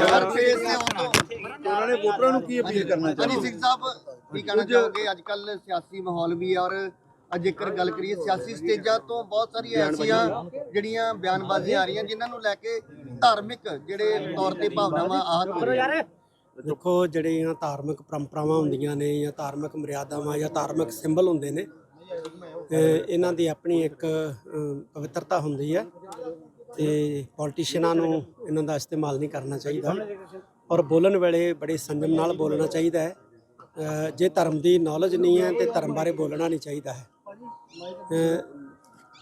ਯਾਰ ਬੰਦੇ ਫੇਸ ਨੇ ਹੁਣ ਤੋਂ ਉਹਨਾਂ ਨੇ ਵੋਟਰਾਂ ਨੂੰ ਕੀ ਅਪੀਲ ਕਰਨਾ ਚਾਹੁੰਦੇ ਸਿੰਘ ਸਾਹਿਬ ਕੀ ਕਹਿਣਾ ਚਾਹੋਗੇ ਅੱਜ ਕੱਲ ਸਿਆਸੀ ਮਾਹੌਲ ਵੀ ਔਰ ਅੱਜ ਜੇਕਰ ਗੱਲ ਕਰੀਏ ਸਿਆਸੀ ਸਟੇਜਾਂ ਤੋਂ ਬਹੁਤ ਸਾਰੀਆਂ ਐਸੀਆਂ ਜਿਹੜੀਆਂ ਬਿਆਨਬਾਜ਼ੀਆਂ ਆ ਰਹੀਆਂ ਜਿਨ੍ਹਾਂ ਨੂੰ ਲੈ ਕੇ ਧਾਰਮਿਕ ਜਿਹੜੇ ਤੌਰ ਤੇ ਭਾਵਨਾਵਾਂ ਆਹਤ ਹੋ ਰਹੀਆਂ ਦੇਖੋ, ਜਿਹੜੀਆਂ ਧਾਰਮਿਕ ਪਰੰਪਰਾਵਾਂ ਹੁੰਦੀਆਂ ਨੇ ਜਾਂ ਧਾਰਮਿਕ ਮਰਿਆਦਾਵਾਂ ਜਾਂ ਧਾਰਮਿਕ ਸਿੰਬਲ ਹੁੰਦੇ ਨੇ ਤੇ ਇਹਨਾਂ ਦੀ ਆਪਣੀ ਇੱਕ ਪਵਿੱਤਰਤਾ ਹੁੰਦੀ ਹੈ। ਤੇ ਪੋਲੀਟੀਸ਼ੀਅਨਾਂ ਨੂੰ ਇਹਨਾਂ ਦਾ ਇਸਤੇਮਾਲ ਨਹੀਂ ਕਰਨਾ ਚਾਹੀਦਾ। ਔਰ ਬੋਲਣ ਵੇਲੇ ਬੜੇ ਸੰਜਮ ਨਾਲ ਬੋਲਣਾ ਚਾਹੀਦਾ ਹੈ। ਜੇ ਧਰਮ ਦੀ ਨੌਲੇਜ ਨਹੀਂ ਹੈ ਤੇ ਧਰਮ ਬਾਰੇ ਬੋਲਣਾ ਨਹੀਂ ਚਾਹੀਦਾ ਹੈ।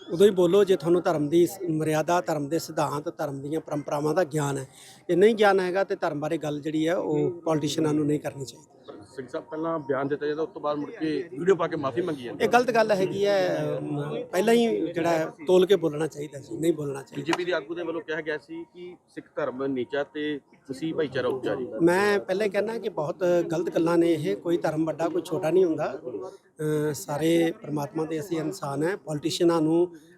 ਉਦੋਂ ਹੀ ਬੋਲੋ ਜੇ ਤੁਹਾਨੂੰ ਧਰਮ ਦੀ ਮਰਿਆਦਾ, ਧਰਮ ਦੇ ਸਿਧਾਂਤ, ਧਰਮ ਦੀਆਂ ਪਰੰਪਰਾਵਾਂ ਦਾ ਗਿਆਨ ਹੈ। ਜੇ ਨਹੀਂ ਗਿਆਨ ਹੈਗਾ ਤੇ ਧਰਮ ਬਾਰੇ ਗੱਲ ਜਿਹੜੀ ਹੈ ਉਹ ਪੋਲੀਟੀਸ਼ੀਅਨਾਂ ਨੂੰ ਨਹੀਂ ਕਰਨੀ ਚਾਹੀਦੀ। ਸਿੰਘ ਸਾਹਿਬ ਪਹਿਲਾਂ ਬਿਆਨ ਦਿੱਤਾ ਜਾਂਦਾ ਉਸ ਤੋਂ ਬਾਅਦ ਮੁੜ ਕੇ ਵੀਡੀਓ ਪਾ ਕੇ ਮਾਫੀ ਮੰਗੀ ਜਾਂਦੀ ਇਹ ਗਲਤ ਗੱਲ ਹੈਗੀ ਹੈ ਅਮ, ਪਹਿਲਾਂ ਹੀ ਜਿਹੜਾ ਹੈ, ਤੋਲ ਕੇ ਬੋਲਣਾ ਚਾਹੀਦਾ ਸੀ ਨਹੀਂ ਬੋਲਣਾ ਚਾਹੀਦਾ। ਬੀਜੇਪੀ ਦੇ ਆਗੂ ਦੇ ਵੱਲੋਂ ਕਿਹਾ ਗਿਆ ਸੀ ਕਿ ਸਿੱਖ ਧਰਮ ਨੀਚਾ ਤੇ ਤੁਸੀਂ ਭਾਈਚਾਰਾ ਉੱਚਾ ਜੀ। ਮੈਂ ਪਹਿਲੇ ਕਹਿਣਾ ਕਿ ਬਹੁਤ ਗਲਤ ਗੱਲਾਂ ਨੇ ਇਹ ਕੋਈ ਧਰਮ ਵੱਡਾ ਕੋਈ ਛੋਟਾ ਨਹੀਂ ਹੁੰਦਾ। ਅ, ਸਾਰੇ ਪ੍ਰਮਾਤਮਾ ਦੇ ਅਸੀਂ ਇਨਸਾਨ ਹੈ ਪੋਲੀਟੀਸ਼ੀਅਨਾਂ ਨੂੰ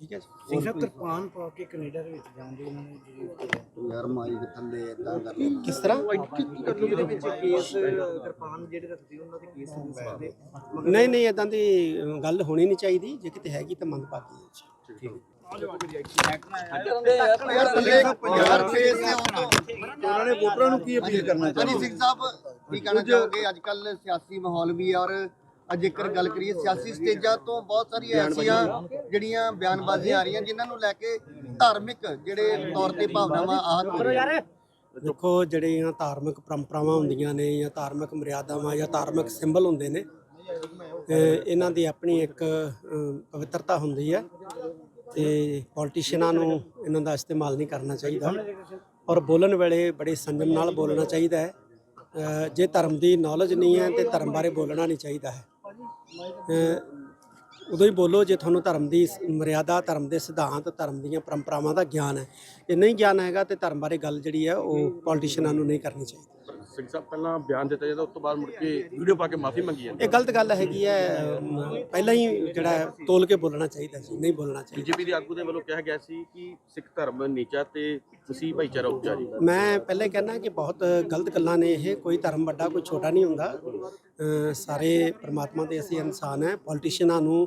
ਠੀਕ ਹੈ ਜੀ। ਸਿੰਘ ਸਾਹਿਬ ਕਿਰਪਾਨ ਪਾ ਕੇ ਕੈਨੇਡਾ ਦੇ ਵਿੱਚ ਜਾਣ ਦੀ ਉਹਨਾਂ ਨੇ ਜਿਹੜੀ ਯਾਰ ਮਾਈਕ ਥੱਲੇ ਇਦਾਂ ਕਰ ਲਓ ਕਿਸ ਤਰ੍ਹਾਂ? ਦੇ ਵਿੱਚ ਕੇਸ ਕਿਰਪਾਨ ਜਿਹੜੇ ਰੱਖਦੇ ਉਹਨਾਂ ਦੇ ਕੇਸ ਨਹੀਂ ਨਹੀਂ ਨਹੀਂ ਇਦਾਂ ਦੀ ਗੱਲ ਹੋਣੀ ਨਹੀਂ ਚਾਹੀਦੀ। ਜੇ ਕਿਤੇ ਹੈਗੀ ਤਾਂ ਹੁਣ ਤੋਂ ਉਹਨਾਂ ਨੇ ਵੋਟਰਾਂ ਨੂੰ ਕੀ ਅਪੀਲ ਕਰਨਾ ਚਾਹੁੰਦੇ? ਸਿੰਘ ਸਾਹਿਬ ਕੀ ਕਹਿਣਾ ਚਾਹੋਗੇ? ਅੱਜ ਕੱਲ ਸਿਆਸੀ ਮਾਹੌਲ ਵੀ ਔਰ ਅੱਜ ਜੇਕਰ ਗੱਲ ਕਰੀਏ ਸਿਆਸੀ ਸਟੇਜਾਂ ਤੋਂ ਬਹੁਤ ਸਾਰੀਆਂ ਐਸੀਆਂ ਜਿਹੜੀਆਂ ਬਿਆਨਬਾਜ਼ੀਆਂ ਆ ਰਹੀਆਂ ਜਿਨ੍ਹਾਂ ਨੂੰ ਲੈ ਕੇ ਧਾਰਮਿਕ ਜਿਹੜੇ ਤੌਰ ਤੇ ਭਾਵਨਾਵਾਂ ਆਹਤ ਹੋ ਰਹੀਆਂ ਦੇਖੋ ਜਿਹੜੀਆਂ ਧਾਰਮਿਕ ਪਰੰਪਰਾਵਾਂ ਹੁੰਦੀਆਂ ਨੇ ਜਾਂ ਧਾਰਮਿਕ ਮਰਿਆਦਾਵਾਂ ਜਾਂ ਧਾਰਮਿਕ ਸਿੰਬਲ ਹੁੰਦੇ ਨੇ ਇਹਨਾਂ ਦੀ ਆਪਣੀ ਇੱਕ ਪਵਿੱਤਰਤਾ ਹੁੰਦੀ ਹੈ ਤੇ ਪੋਲੀਟੀਸ਼ੀਅਨਾਂ ਨੂੰ ਇਹਨਾਂ ਦਾ ਇਸਤੇਮਾਲ ਨਹੀਂ ਕਰਨਾ ਚਾਹੀਦਾ ਔਰ ਬੋਲਣ ਵੇਲੇ ਬੜੇ ਸੰਜਮ ਨਾਲ ਬੋਲਣਾ ਚਾਹੀਦਾ ਹੈ। ਜੇ ਧਰਮ ਦੀ ਨੌਲੇਜ ਨਹੀਂ ਹੈ ਤੇ ਧਰਮ ਬਾਰੇ ਬੋਲਣਾ ਨਹੀਂ ਚਾਹੀਦਾ ਹੈ। ਉਦੋਂ ਹੀ ਬੋਲੋ ਜੇ ਤੁਹਾਨੂੰ ਧਰਮ ਦੀ ਮਰਿਆਦਾ, ਧਰਮ ਦੇ ਸਿਧਾਂਤ, ਧਰਮ ਦੀਆਂ ਪਰੰਪਰਾਵਾਂ ਦਾ ਗਿਆਨ ਹੈ। ਜੇ ਨਹੀਂ ਗਿਆਨ ਹੈਗਾ ਤੇ ਧਰਮ ਬਾਰੇ ਗੱਲ ਜਿਹੜੀ ਹੈ ਉਹ ਪੋਲੀਟੀਸ਼ੀਅਨਾਂ ਨੂੰ ਨਹੀਂ ਕਰਨੀ ਚਾਹੀਦੀ। ਸਿੰਘ ਸਾਹਿਬ ਪਹਿਲਾਂ ਬਿਆਨ ਦਿੱਤਾ ਜਾਂਦਾ ਉਸ ਤੋਂ ਬਾਅਦ ਮੁੜ ਕੇ ਵੀਡੀਓ ਪਾ ਕੇ ਮਾਫੀ ਮੰਗੀ ਜਾਂਦੀ ਇਹ ਗਲਤ ਗੱਲ ਹੈਗੀ ਹੈ ਪਹਿਲਾਂ ਹੀ ਜਿਹੜਾ ਤੋਲ ਕੇ ਬੋਲਣਾ ਚਾਹੀਦਾ ਸੀ ਨਹੀਂ ਬੋਲਣਾ ਚਾਹੀਦਾ। ਬੀਜੇਪੀ ਦੇ ਆਗੂ ਦੇ ਵੱਲੋਂ ਕਿਹਾ ਗਿਆ ਸੀ ਕਿ ਸਿੱਖ ਧਰਮ ਨੀਚਾ ਤੇ ਤੁਸੀਂ ਭਾਈਚਾਰਾ ਉੱਚਾ ਜੀ। ਮੈਂ ਪਹਿਲੇ ਕਹਿਣਾ ਕਿ ਬਹੁਤ ਗਲਤ ਗੱਲਾਂ ਨੇ ਇਹ ਕੋਈ ਧਰਮ ਵੱਡਾ ਕੋਈ ਛੋਟਾ ਨਹੀਂ ਹੁੰਦਾ। ਸਾਰੇ ਪ੍ਰਮਾਤਮਾ ਦੇ ਅਸੀਂ ਇਨਸਾਨ ਹੈ ਪੋਲੀਟੀਸ਼ੀਅਨਾਂ ਨੂੰ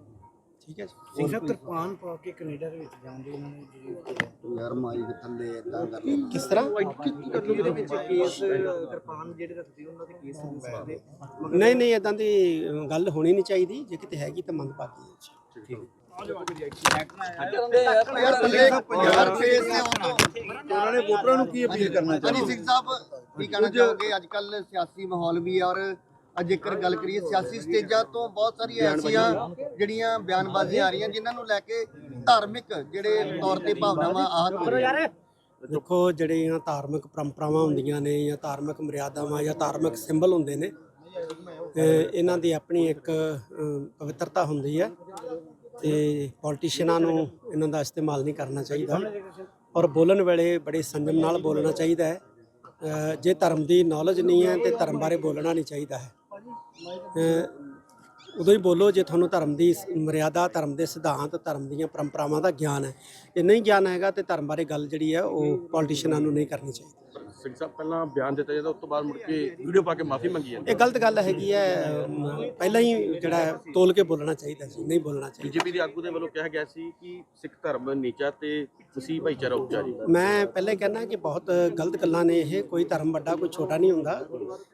ਠੀਕ ਹੈ ਜੀ? ਸਿੰਘ ਸਾਹਿਬ ਕਿਰਪਾਨ ਪਾ ਕੇ ਕੈਨੇਡਾ ਦੇ ਵਿੱਚ ਜਾਣ ਦੀ ਉਹਨਾਂ ਨੇ ਜਿਹੜੀ ਯਾਰ ਮਾਈਕ ਥੱਲੇ ਇਦਾਂ ਕਰ ਕਿਸ ਤਰ੍ਹਾਂ? ਦੇ ਵਿੱਚ ਕੇਸ ਕਿਰਪਾਨ ਜਿਹੜੇ ਰੱਖਦੇ ਉਹਨਾਂ ਦੇ ਕੇਸ ਨਹੀਂ ਸਕਦੇ ਨਹੀਂ ਨਹੀਂ ਇਦਾਂ ਦੀ ਗੱਲ ਹੋਣੀ ਨਹੀਂ ਚਾਹੀਦੀ। ਜੇ ਕਿਤੇ ਹੈਗੀ ਤਾਂ ਮੰਦਭਾਗੀ ਹੈ ਜੀ। ਯਾਰ ਬੰਦੇ ਪੰਜਾਬ ਫੇਸ ਨੇ ਹੁਣ ਤੋਂ ਉਹਨਾਂ ਨੇ ਵੋਟਰਾਂ ਨੂੰ ਕੀ ਅਪੀਲ ਕਰਨਾ ਚਾਹੁੰਦੇ ਸਿੰਘ ਸਾਹਿਬ ਕੀ ਕਹਿਣਾ ਚਾਹੋਗੇ? ਅੱਜ ਕੱਲ ਸਿਆਸੀ ਮਾਹੌਲ ਵੀ ਹੈ ਔਰ ਅੱਜ ਜੇਕਰ ਗੱਲ ਕਰੀਏ ਸਿਆਸੀ ਸਟੇਜਾਂ ਤੋਂ ਬਹੁਤ ਸਾਰੀਆਂ ਐਸੀਆਂ ਜਿਹੜੀਆਂ ਬਿਆਨਬਾਜ਼ੀਆਂ ਆ ਰਹੀਆਂ ਜਿਨ੍ਹਾਂ ਨੂੰ ਲੈ ਕੇ ਧਾਰਮਿਕ ਜਿਹੜੇ ਤੌਰ ਤੇ ਭਾਵਨਾਵਾਂ ਆਹਤ ਹੋ ਰਹੀਆਂ ਦੇਖੋ ਜਿਹੜੀਆਂ ਧਾਰਮਿਕ ਪਰੰਪਰਾਵਾਂ ਹੁੰਦੀਆਂ ਨੇ ਜਾਂ ਧਾਰਮਿਕ ਮਰਿਆਦਾਵਾਂ ਜਾਂ ਧਾਰਮਿਕ ਸਿੰਬਲ ਹੁੰਦੇ ਨੇ ਤੇ ਇਹਨਾਂ ਦੀ ਆਪਣੀ ਇੱਕ ਪਵਿੱਤਰਤਾ ਹੁੰਦੀ ਹੈ ਤੇ ਪੋਲੀਟੀਸ਼ੀਅਨਾਂ ਨੂੰ ਇਹਨਾਂ ਦਾ ਇਸਤੇਮਾਲ ਨਹੀਂ ਕਰਨਾ ਚਾਹੀਦਾ ਔਰ ਬੋਲਣ ਵੇਲੇ ਬੜੇ ਸੰਜਮ ਨਾਲ ਬੋਲਣਾ ਚਾਹੀਦਾ ਹੈ। ਜੇ ਧਰਮ ਦੀ ਨੌਲੇਜ ਨਹੀਂ ਹੈ ਤੇ ਧਰਮ ਬਾਰੇ ਬੋਲਣਾ ਨਹੀਂ ਚਾਹੀਦਾ ਹੈ। ਉਦੋਂ ਹੀ ਬੋਲੋ ਜੇ ਤੁਹਾਨੂੰ ਧਰਮ ਦੀ ਮਰਿਆਦਾ ਧਰਮ ਦੇ ਸਿਧਾਂਤ ਧਰਮ ਦੀਆਂ ਪਰੰਪਰਾਵਾਂ ਦਾ ਗਿਆਨ ਹੈ। ਜੇ ਨਹੀਂ ਗਿਆਨ ਹੈਗਾ ਤੇ ਧਰਮ ਬਾਰੇ ਗੱਲ ਜਿਹੜੀ ਹੈ ਉਹ ਪੋਲੀਟੀਸ਼ੀਅਨਾਂ ਨੂੰ ਨਹੀਂ ਕਰਨੀ ਚਾਹੀਦੀ। ਸਿੰਘ ਸਾਹਿਬ ਪਹਿਲਾਂ ਬਿਆਨ ਦਿੱਤਾ ਜਾਂਦਾ ਉਸ ਤੋਂ ਬਾਅਦ ਮੁੜ ਕੇ ਵੀਡੀਓ ਪਾ ਕੇ ਮਾਫੀ ਮੰਗੀ ਜਾਂਦੀ ਇਹ ਗਲਤ ਗੱਲ ਹੈਗੀ ਹੈ ਪਹਿਲਾਂ ਹੀ ਜਿਹੜਾ ਹੈ, ਤੋਲ ਕੇ ਬੋਲਣਾ ਚਾਹੀਦਾ ਸੀ ਨਹੀਂ ਬੋਲਣਾ ਚਾਹੀਦਾ। ਬੀਜੇਪੀ ਦੇ ਆਗੂ ਦੇ ਵੱਲੋਂ ਕਿਹਾ ਗਿਆ ਸੀ ਕਿ ਸਿੱਖ ਧਰਮ ਨੀਚਾ ਤੇ ਤੁਸੀਂ ਭਾਈਚਾਰਾ ਉੱਚਾ ਜੀ। ਮੈਂ ਪਹਿਲੇ ਕਹਿਣਾ ਕਿ ਬਹੁਤ ਗਲਤ ਗੱਲਾਂ ਨੇ ਇਹ ਕੋਈ ਧਰਮ ਵੱਡਾ ਕੋਈ ਛੋਟਾ ਨਹੀਂ ਹੁੰਦਾ।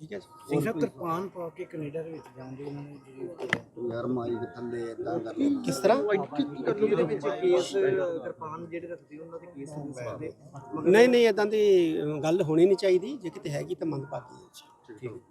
ਠੀਕ ਹੈ ਜੀ। ਸਿੰਘ ਸਾਹਿਬ ਕਿਰਪਾਨ ਪਾ ਕੇ ਕੈਨੇਡਾ ਦੇ ਵਿੱਚ ਜਾਂਦੇ ਉਹਨਾਂ ਨੇ ਜਿਹੜੀ ਯਾਰ ਮਾਈ ਦੇ ਥੱਲੇ ਇਦਾਂ ਕਰ ਕਿਸ ਤਰ੍ਹਾਂ? ਉਹਦੇ ਵਿੱਚ ਕੇਸ ਕਿਰਪਾਨ ਜਿਹੜੇ ਰੱਖਦੇ ਉਹਨਾਂ ਦੇ ਕੇਸ ਹੋ ਸਕਦੇ ਨਹੀਂ ਨਹੀਂ ਇਦਾਂ ਦੀ ਗੱਲ ਹੋਣੀ ਨਹੀਂ ਚਾਹੀਦੀ। ਜੇ ਕਿਤੇ ਹੈਗੀ ਤਾਂ ਮੰਦਭਾਗੀ ਹੈ ਜੀ।